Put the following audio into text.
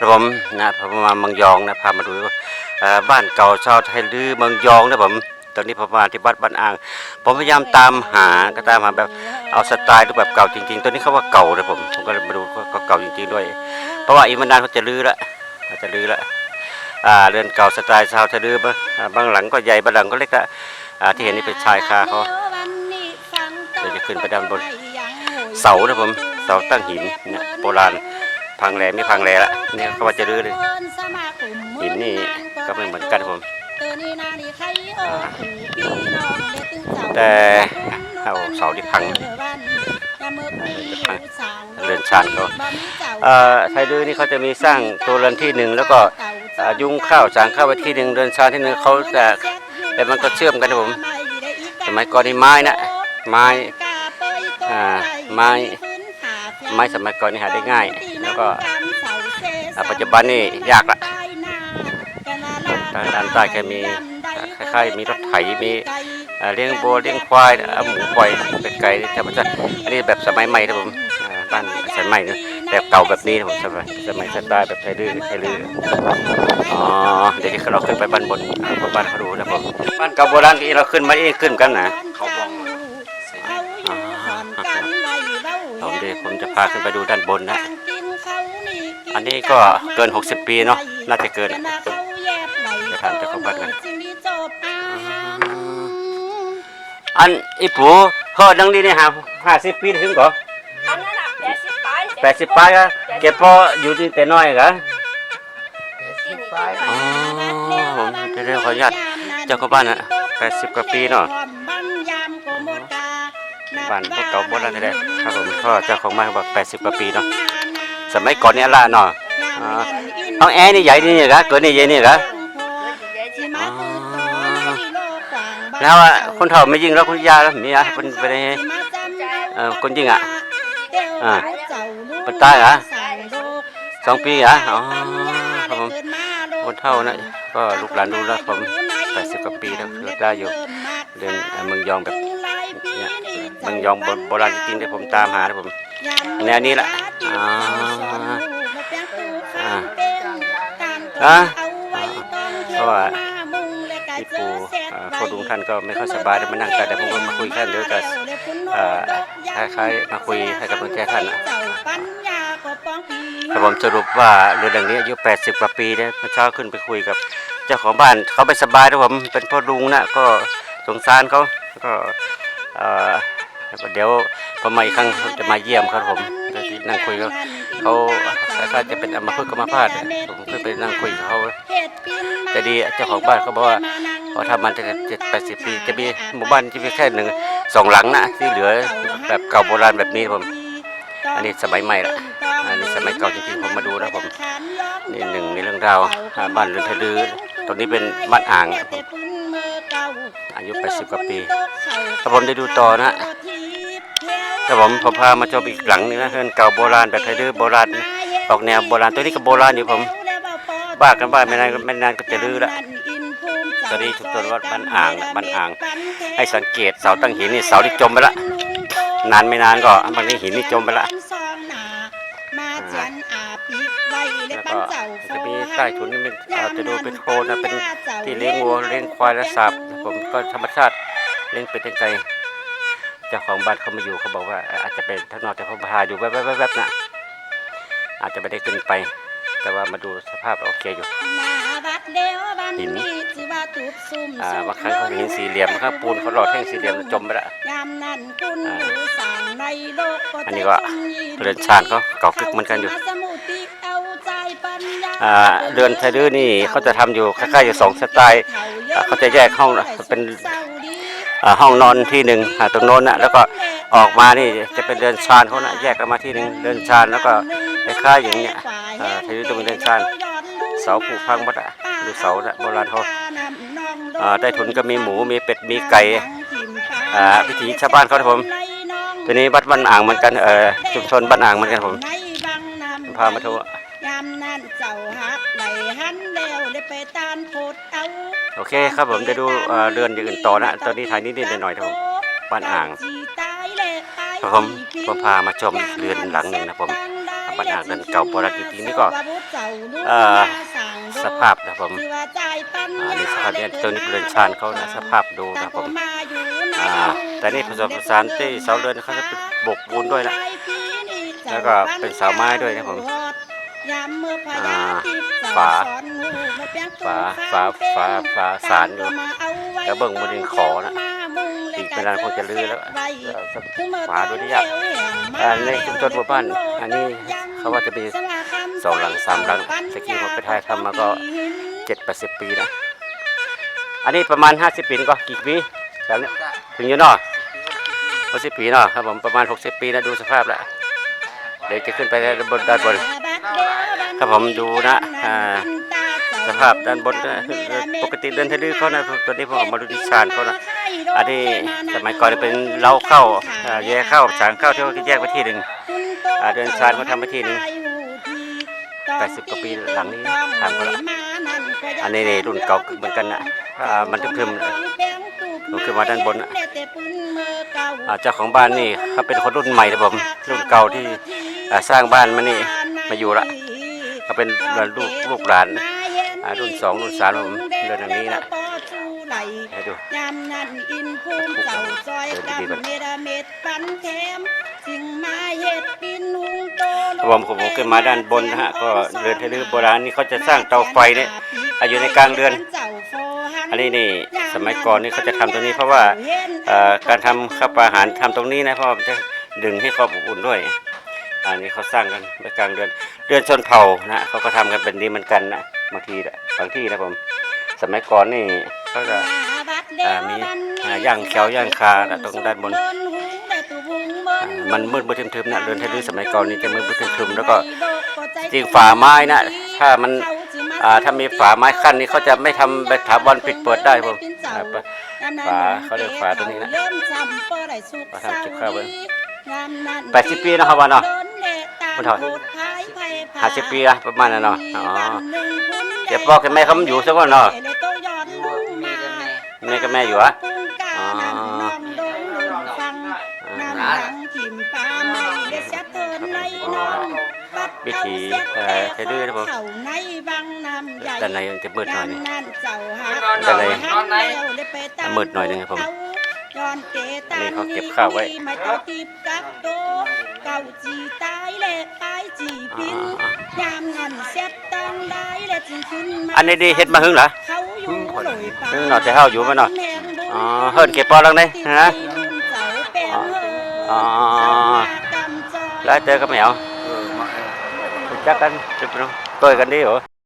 ผมนะผมมาเมืองยองนะพามาดูบ้านเก่าชาวไทยลือเมืองยองนะผมตอนนี้ผมมาที่วัดบ้านอ่าง ผมพยายามตามหาก็ตามหาแบบเอาสไตล์รูปแบบเก่าจริงๆตัวนี้เขาว่าเก่านะผมผมก็มาดูก็เก่าจริงๆด้วย เพราะว่าอีกไมันานเขาจะรื้อละเขาจะรื้อละเรือนเก่าสไตล์ชาวไทยลือบางอ่าบางหลังก็ใหญ่บางหลังก็เล็กอะที่เห็นนี่เป็นชายคาเขาเดี๋ยวจะขึ้นไปด้านบน เสานะผมเสาตั้งหินเนี่ยโบราณ พังแรไม่พังแรละเนี่ยเขาว่าจะรื้อเลยหินนี่ก็ไม่เหมือนกันผมแต่เอาเสาที่พังเรือนชานเขาเอ่อไทยดื้อนี่เขาจะมีสร้างตัวเรือนที่หนึ่งแล้วก็อ่ายุงข้าวสางข้าวไว้ที่หนึ่งเรือนชานที่หนึ่งเขาจะแต่มันก็เชื่อมกันนะผมสมัยก่อนนี่ไม้นะไม้อ่าไม้ไม้สมัยก่อนนี่หาได้ง่ายแล้ว ก็อ่าปัจจุบันนี่ยากละทางด้านใต้ก็มีคล้ายๆมีรถไถมีอ่าเลี้ยงวัวเลี้ยงควายเอาหมูปล่อยเป็ดไก่ธรรมชาติอันนี้แบบสมัยใหม่นะผมอ่าบ้านสมัยใหม่นะแบบเก่าแบบนี้นะผมสมัยสมัยสไตล์แบบไทยลื้อไทยลื้ออ๋อเดี๋ยวเราขึ้นไปบ้านบนอ่าบ้านเขาดูนะผมบ้านเก่าโบราณที่เราขึ้นมาเองขึ้นกันนะเขาบองผมเดี๋ยวผมจะพาขึ้นไปดูด้านบนนะ อันนี้ก็เกิน 60 ปีเนาะน่าจะเกินอะเดี๋ยวถามเจ้าของบ้านกันอันอีปูเขาดังนี้นี่ฮะห้าสิบปีถึงก่ออันนั้นอะแปดสิบไปแปดสิบปีก็เก็บพออยู่ที่แต่น้อยกะสิบไปอ๋อผมจะได้ขออนุญาตเจ้าของบ้านนะแปดสิบกว่าปีเนาะบ้านพวกเก่าโบราณแท้ๆครับผมก็เจ้าของบ้านเขาบอกแปดสิบกว่าปีเนาะ สมัยก่อนนี่ละเนาะอ๋อห้องแอร์นี่ใหญ่นี่กะเกิดนี่ใหญ่นี่กะแล้วอะคนเฒ่าไม่ยิงแล้วคนยาแล้วมีอะเป็นไปได้เอ่อคนยิงอะอ่าเป็นตายเหรอสองปีเหรออ๋อครับผมคนเฒ่านะก็ลูกหลานดูแล้วผมแปดสิบกว่าปีแล้วเลิกได้อยู่เดินเอ่อเมืองยองแบบเนี่ยเมืองยองโบโบราณจริงๆที่ผมตามหานะผมแนวนี้แหละ อ่าอ่าอ่าเพราะว่าพี่ปูพ่อลุงท่านก็ไม่ค่อยสบายได้มานั่งกันแต่ผมก็มาคุยกันเดี๋ยวจะเออคล้ายๆมาคุยให้กำลังใจท่านนะแต่ผมสรุปว่าเรือดังนี้อายุ 80 กว่าปีเนี่ยเมื่อเช้าขึ้นไปคุยกับ เจ้าของบ้านเขาไม่สบายนะผมเป็นพ่อลุงนะก็สงสารเขาก็เออเดี๋ยวผมมาอีกครั้งจะมาเยี่ยมครับผม นั่งคุยกับเขาคล้ายๆจะเป็นอัมพฤกษ์อัมพาตผมขึ้นไปนั่งคุยกับเขาจะดีเจ้าของบ้านเขาบอกว่าพอทำมันจะเจ็ดแปดสิบปี จะมีหมู่บ้านที่มีแค่หนึ่งสองหลังนะที่เหลือแบบเก่าโบราณแบบนี้ผม อันนี้สมัยใหม่ละอันนี้สมัยเก่าจริงๆผมมาดูแล้วผมนี่หนึ่งในเรื่องราวอ่าบ้านเรือนทะลือตรงนี้เป็นบ้านอ่างนะผมอายุ 80 กว่าปีถ้าผมได้ดูต่อนะ ถ้าผมผมพามาชมอีกหลังหนึงนะเรือนเก่าโบราณแบบไทยดื้อโบราณออกแนวโบราณตัวนี้ก็โบราณอยู่ผมบ้ากันบ้าไม่นานไม่นานก็จะรื้อละตอนนี้ถูกตัววัดบ้านอ่างนะบ้านอ่าง ให้สังเกตเสาตั้งหินนี่เสาที่จมไปละนานไม่นานก็บางทีหินนี่จมไปละแล้วก็จะมีใต้ถุนนี่เป็นอาจจะดูเป็นโคลนนะเป็นที่เลี้ยงวัวเลี้ยงควายและสัตว์ผมก็ธรรมชาติเลี้ยงเป็ดเลี้ยงไก่ เจ้าของบ้านเขามาอยู่เขาบอกว่าอาจจะเป็นข้างนอกแต่ผมพาอยู่แวบๆๆนะอาจจะไม่ได้ขึ้นไป แต่ว่ามาดูสภาพโอเคอยู่หินอ่าบางครั้งเขาเห็นสี่เหลี่ยมบางครั้งปูนเขาหล่อแท่งสี่เหลี่ยมจมไปละอ่าอันนี้ก็เรือนชานเขาเก่ากึกเหมือนกันอยู่อ่าเรือนไทยดื้อนี่เขาจะทำอยู่คล้ายๆอยู่สองสไตล์อ่าเขาจะแยกห้องเป็นอ่า ห้องนอนที่หนึ่งตรงโน้นนะแล้วก็ออกมานี่จะเป็นเรือนชานเขานะแยกกันมาที่หนึ่งเรือนชานแล้วก็คล้ายๆอย่างเนี้ยทยดื้จะเป็นเรือนชานเสาผูกพังหมดอะดูเสานะโบราณเขาอ่าใต้ถุนก็มีหมูมีเป็ดมีไก่อ่าวิถีชาวบ้านเขานะผมตัวนี้วัดบ้านอ่างเหมือนกันชุมชนบ้านอ่างเหมือนกันผมพามาทัวร์ โพดเอาโอเคครับผมจะดูเอ่อเรือนอย่างอื่นต่อนะ ตอนนี้ถ่ายนิดๆหน่อยๆครับผมบ้านอ่างครับผมผมพามาชมเรือนหลังหนึ่งนะผมบ้านอ่างเดินเก่าโบราณจริงๆนี่ก็เอ่อสภาพนะผมอ่านี่สภาพเนี่ยตัวนี้เป็นเรือนชานเขานะสภาพดูนะผมอ่าแต่นี่ผสมผสานที่เสาเรือนเขาจะเป็นบกปูนด้วยนะแล้วก็เป็นเสาไม้ด้วยนะผมอ่าฝา ฝาฝาฝาฝาสารอยู่แล้วเบิ่งบนดินขอนะอีกไม่นานคงจะลื้อแล้วเอาสักฝาดูที่ยากอ่าในชุมชนหมู่บ้าน อันนี้เขาว่าจะมีสองหลังสามหลังตะกี้ผมไปถ่ายทำมาก็เจ็ดแปดสิบปีนะอันนี้ประมาณห้าสิบปีก็กี่ปีแล้วเนี่ยถึงอยู่เนาะหกสิบปีเนาะครับผมประมาณหกสิบปีนะดูสภาพแล้วเดี๋ยวจะขึ้นไปด้านบนด้านบนครับผมดูนะอ่า สภาพด้านบนก็ปกติเดินทะลุเขานะตอนนี้ผมออกมาดูที่ชานเขานะอันนี้สมัยก่อนเป็นเล้าเข้าอ่าแยกเข้าฉางเข้าที่เขาแยกไปที่หนึ่งอ่าเดินชานเขาทำไปที่หนึ่ง80กว่าปีหลังนี้ทำเขาละอันนี้นี่รุ่นเก่าเหมือนกันนะอ่ามันทึมๆลงขึ้นมาด้านบนน่ะอ่าเจ้าของบ้านนี่เขาเป็นคนรุ่นใหม่นะผมรุ่นเก่าที่อ่าสร้างบ้านมานี่มาอยู่ละเขาเป็นลูกลูกหลาน อ่ารุ่นสองรุ่นสามผมเดินทางนี้นะให้ดูยามนั้นอินภูมิเจ้าซอยกันเมดาเม็ดปันแถมสิ่งมาเฮ็ดปินหุงโตโลผมผมขึ้นมาด้านบนนะฮะก็เรือนทะเลโบราณนี่เขาจะสร้างเตาไฟเนี่ยอะอยู่ในกลางเรือนอันนี้นี่สมัยก่อนนี่เขาจะทำตรงนี้เพราะว่าเอ่อการทำข้าวปลาอาหารทำตรงนี้นะเพราะว่ามันจะดึงให้ความอบอุ่นด้วย อันนี้เขาสร้างกันไว้กลางเดือน เดือนชนเผ่านะเขาก็ทำกันเป็นนี้เหมือนกันนะ บางทีนะบางที่นะผมสมัยก่อนนี่เขาจะอ่ามีอ่าย่างแขวย่างคาน่ะตรงด้านบนอ่ามันมืดมืดทึมๆนะเรือนทะเลสมัยก่อนนี่จะมืดมืดทึมๆแล้วก็จริงฝาไม้นะถ้ามันอ่าถ้ามีฝาไม้ขั้นนี่เขาจะไม่ทำแบบถาวรปิดเปิดได้ผมอ่าฝาเขาเรียกฝาตัวนี้นะฝาทำเก็บข้าวไว้แปดสิบปีนะครับว่าเนาะมันเท่าไหร่ห้าสิบปีอะประมาณนั้นเนาะอ๋อเดี๋ยวพ่อกับแม่เขามาอยู่ซะก่อนเนาะแม่กับแม่อยู่อะอ๋อวิธีเอ่อเทดื้อนะผมด้านในมันจะมืดหน่อยนึงด้านในมืดหน่อยนึงครับผม อันนี้เขาเก็บข้าวไว้ไม่ต้องติบกักโตเก่าจีตายและปลายจีพินยามนั้นเซ็ตต้องได้และจึงขึ้นมาอันนี้ดีเฮ็ดมาหึงเหรอเขาอยู่ลอยปาหึงเนาะแต่เฮาอยู่มาเนาะอ๋อเฮิรนเก็บปอลังได้ฮะอ๋อแล้วเจอกับแมวรู้จักกันจุ๊บเนาะต่อยกันดีเหรอ